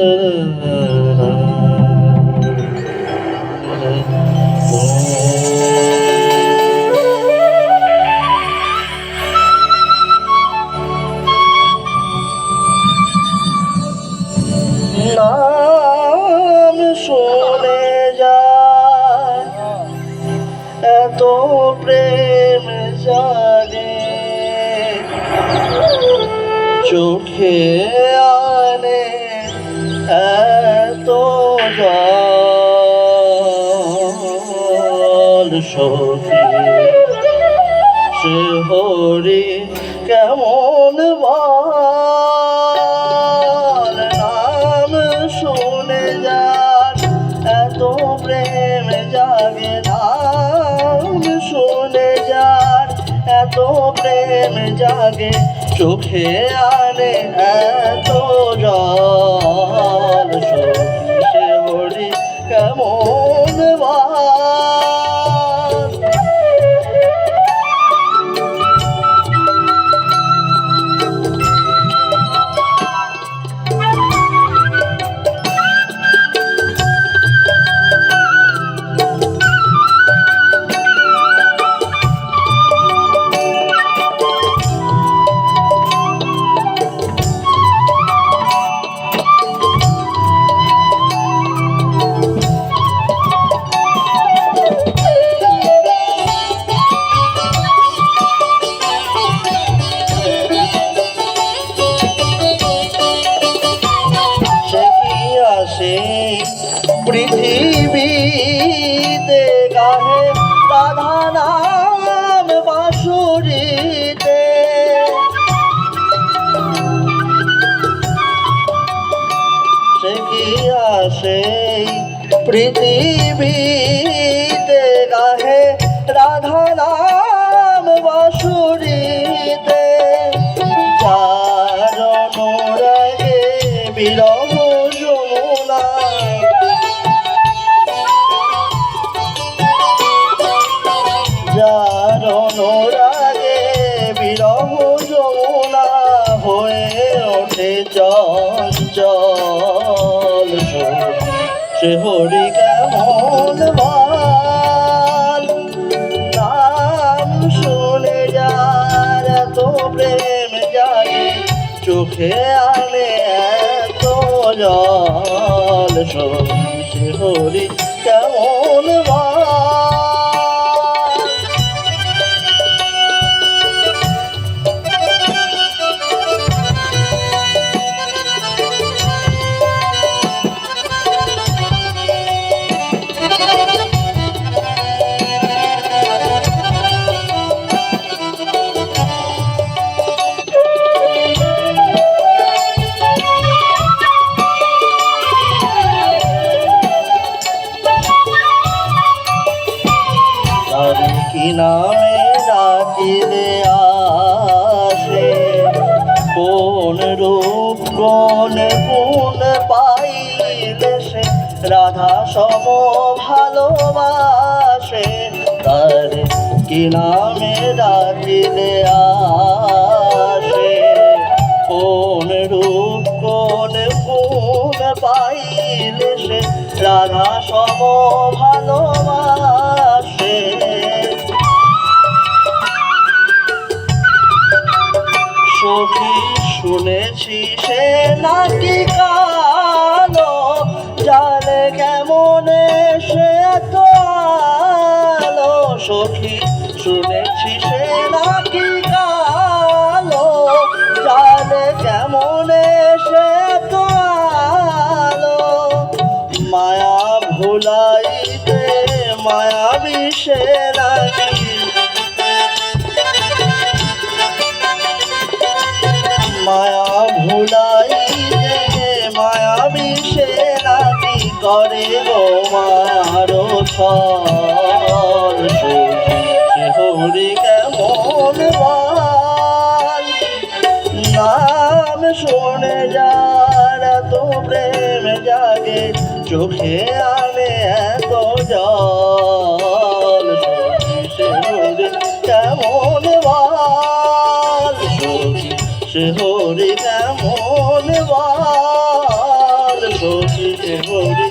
নাম শুনে যায় এত প্রেম জাগে। চোখে সখী সে কেমন বল? নাম শুনে যার এত প্রেম জাগে, নাম শুনে যার এত প্রেম জাগে, চোখে আনে এত জল। পৃথিবীতে গাহে রাধা নাম বাঁশুরিতে। সে কি আসে পৃথিবীতে সে হরি কেমন বল? নাম শুনে যার এত প্রেম জাগে, চোখে আনে এত জল। সে হরি কেমন সম ভালোবাসে, তার কি নামে ডাকিলে আসে? কোন রূপ, কোন গুণ পাইলে সে রাধা সম ভালোবাসে? সখী শুনেছি সে নাকি সেরা মায়া ভুলাই মায়া বিষেরা করে গো মারো হরি কেমন নাম শুনে যারা তো প্রেম জাগে, চোখে আনে এত যা সখী হরি